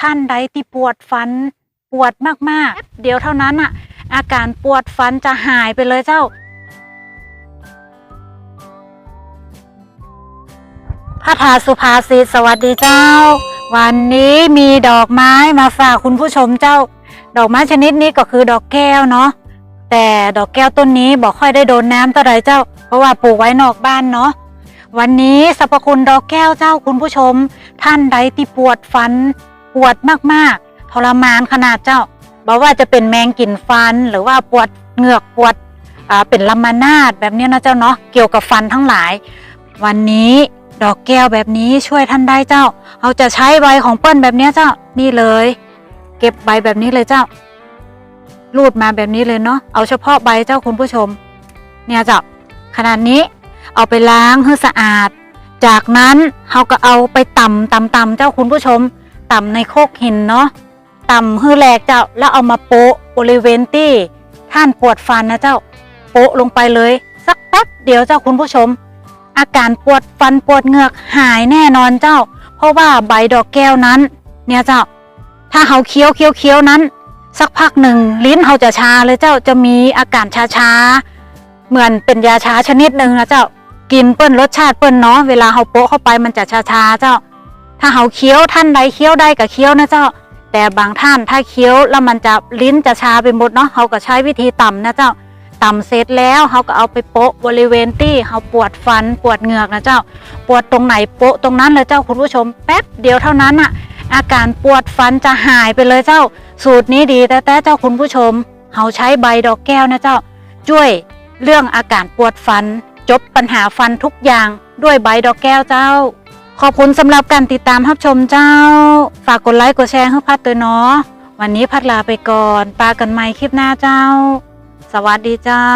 ท่านใดที่ปวดฟันปวดมากๆ เดี๋ยวเท่านั้นอะ อาการปวดฟันจะหายไปเลยเจ้า พระธาสุภาษิตสวัสดีเจ้า วันนี้มีดอกไม้มาฝากคุณผู้ชมเจ้า ดอกไม้ชนิดนี้ก็คือดอกแก้วเนาะแต่ดอกแก้วต้นนี้บอกค่อยได้โดนน้ำเท่าไรเจ้า เพราะว่าปลูกไว้นอกบ้านเนาะวันนี้สรรพคุณดอกแก้วเจ้าคุณผู้ชม ท่านใดที่ปวดฟัน ปวดมากๆทรมานขนาดเจ้าบอกว่าจะเป็นแมงกินฟัน หรือว่าปวดเหงือกปวดเป็นลำมานาดแบบนี้นะเจ้าเนาะเกี่ยวกับฟันทั้งหลาย วันนี้ดอกแก้วแบบนี้ช่วยท่านได้เจ้าเราจะใช้ใบของเปิ้ลแบบนี้เจ้านี่เลย เก็บใบแบบนี้เลยเจ้า รูดมาแบบนี้เลยเนาะเอาเฉพาะใบเจ้าคุณผู้ชม เนี่ยเจ้าขนาดนี้เอาไปล้างให้สะอาด จากนั้นเราก็เอาไปตำตำตำเจ้าคุณผู้ชม ต่ำในโคกหินเนาะต่ำฮือแหลกเจ้าแล้วเอามาโปะบริเวณที่ท่านปวดฟันนะเจ้า โปะลงไปเลย สักแป๊บเดียวเจ้าคุณผู้ชม อาการปวดฟันปวดเหงือกหายแน่นอนเจ้า เพราะว่าใบดอกแก้วนั้น เนี่ยเจ้า ถ้าเขาเคี้ยวเคี้ยวเคี้ยวนั้น สักพักหนึ่งลิ้นเขาจะชาเลยเจ้าจะมีอาการชาชาเหมือนเป็นยาชาชนิดหนึ่งนะเจ้ากินเปิ้นรสชาติเปิ้นเนาะเวลาเขาโปะเข้าไปมันจะชาชาเจ้า ถ้าเขาเคี้ยวท่านใดเคี้ยวได้กับเคี้ยวนะเจ้า แต่บางท่านถ้าเคี้ยวแล้วมันจะลิ้นจะชาไปหมดเนาะเขาก็ใช้วิธีต่ำนะเจ้า ต่ำเสร็จแล้วเขาก็เอาไปโปะบริเวณที่เขาปวดฟันปวดเหงือกนะเจ้า ปวดตรงไหนโปะตรงนั้นเลยเจ้าคุณผู้ชมแป๊บเดียวเท่านั้นอะอาการปวดฟันจะหายไปเลยเจ้า สูตรนี้ดีแต่แต่เจ้าคุณผู้ชมเขาใช้ใบดอกแก้วนะเจ้าช่วยเรื่องอาการปวดฟัน จบปัญหาฟันทุกอย่างด้วยใบดอกแก้วเจ้า ขอบคุณสำหรับการติดตามรับชมเจ้า ฝากกดไลค์กดแชร์ให้พัดตัวเนาะวันนี้พัดลาไปก่อนปากันใหม่คลิปหน้าเจ้า สวัสดีเจ้า